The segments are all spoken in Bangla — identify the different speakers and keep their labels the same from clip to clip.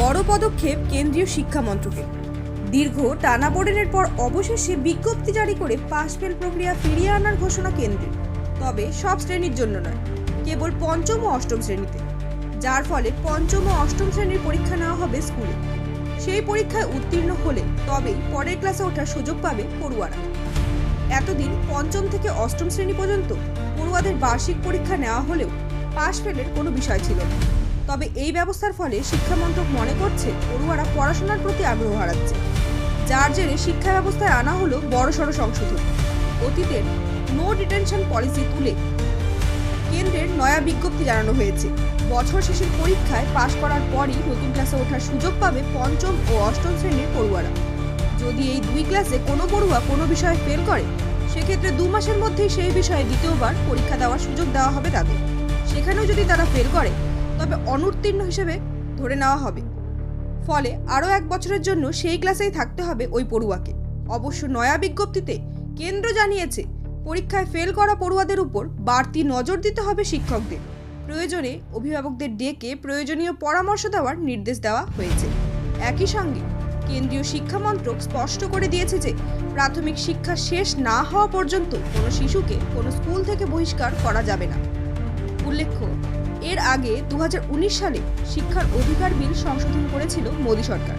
Speaker 1: বড় পদক্ষেপ কেন্দ্রীয় শিক্ষা মন্ত্রকের। দীর্ঘ টানাপোড়েনের পর অবশেষে বিজ্ঞপ্তি জারি করে পাস ফেল প্রক্রিয়া ফিরিয়ে আনার ঘোষণা কেন্দ্রের তবে সব শ্রেণির জন্য নয়, কেবল পঞ্চম ও অষ্টম শ্রেণীতে, যার ফলে পঞ্চম ও অষ্টম শ্রেণির পরীক্ষা নেওয়া হবে স্কুলে। সেই পরীক্ষায় উত্তীর্ণ হলে তবেই পরের ক্লাসে ওঠার সুযোগ পাবে পড়ুয়ারা। এতদিন পঞ্চম থেকে অষ্টম শ্রেণি পর্যন্ত পড়ুয়াদের বার্ষিক পরীক্ষা নেওয়া হলেও পাশ ফেলের কোনো বিষয় ছিল না। তবে এই ব্যবস্থার ফলে শিক্ষা মন্ত্রক মনে করছে পড়ুয়ারা পড়াশোনার প্রতি আগ্রহ হারাচ্ছে। যার জেরে শিক্ষা ব্যবস্থায় আনা হলো বড়সড় সংশোধন। অতীতের নো ডিটেনশন পলিসি তুলে কেন্দ্রের নয়া বিজ্ঞপ্তি জানানো হয়েছে। বছর শেষের পরীক্ষায় পাশ করার পরই নতুন ক্লাসে ওঠার সুযোগ পাবে পঞ্চম ও অষ্টম শ্রেণির পড়ুয়ারা। যদি এই দুই ক্লাসে কোনো পড়ুয়া কোনো বিষয়ে ফেল করে, সেক্ষেত্রে দু মাসের মধ্যেই সেই বিষয়ে দ্বিতীয়বার পরীক্ষা দেওয়ার সুযোগ দেওয়া হবে তাদের। সেখানেও যদি তারা ফেল করে তবে অনুত্তীর্ণ হিসেবে ধরে নেওয়া হবে। ফলে আরও এক বছরের জন্য সেই ক্লাসেই থাকতে হবে ওই পড়ুয়াকে। অবশ্য নয়া বিজ্ঞপ্তিতে কেন্দ্র জানিয়েছে, পরীক্ষায় ফেল করা পড়ুয়াদের উপর বাড়তি নজর দিতে হবে শিক্ষকদের। প্রয়োজনে অভিভাবকদের ডেকে প্রয়োজনীয় পরামর্শ দেওয়ার নির্দেশ দেওয়া হয়েছে। একই সঙ্গে কেন্দ্রীয় শিক্ষামন্ত্রক স্পষ্ট করে দিয়েছে যে, প্রাথমিক শিক্ষা শেষ না হওয়া পর্যন্ত কোনো শিশুকে কোনো স্কুল থেকে বহিষ্কার করা যাবে না। উল্লেখ্য, এর আগে দু হাজার উনিশ সালে শিক্ষার অধিকার বিল সংশোধন করেছিল মোদী সরকার।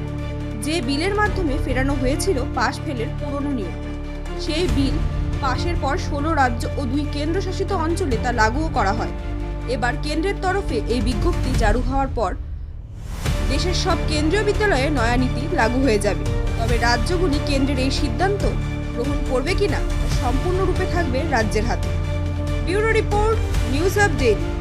Speaker 1: যে বিলের মাধ্যমে ফেরানো হয়েছিল পাশ ফেলের পুরনো নিয়ম, সেই বিল পাশের পর ষোলো রাজ্য ও দুই কেন্দ্রশাসিত অঞ্চলে তা লাগুও করা হয়। এবার কেন্দ্রের তরফে এই বিজ্ঞপ্তি জারি হওয়ার পর দেশের সব কেন্দ্রীয় বিদ্যালয়ে নয়া নীতি লাগু হয়ে যাবে। তবে রাজ্যগুলি কেন্দ্রের এই সিদ্ধান্ত গ্রহণ করবে কিনা সম্পূর্ণরূপে থাকবে রাজ্যের হাতে। Bureau report news update.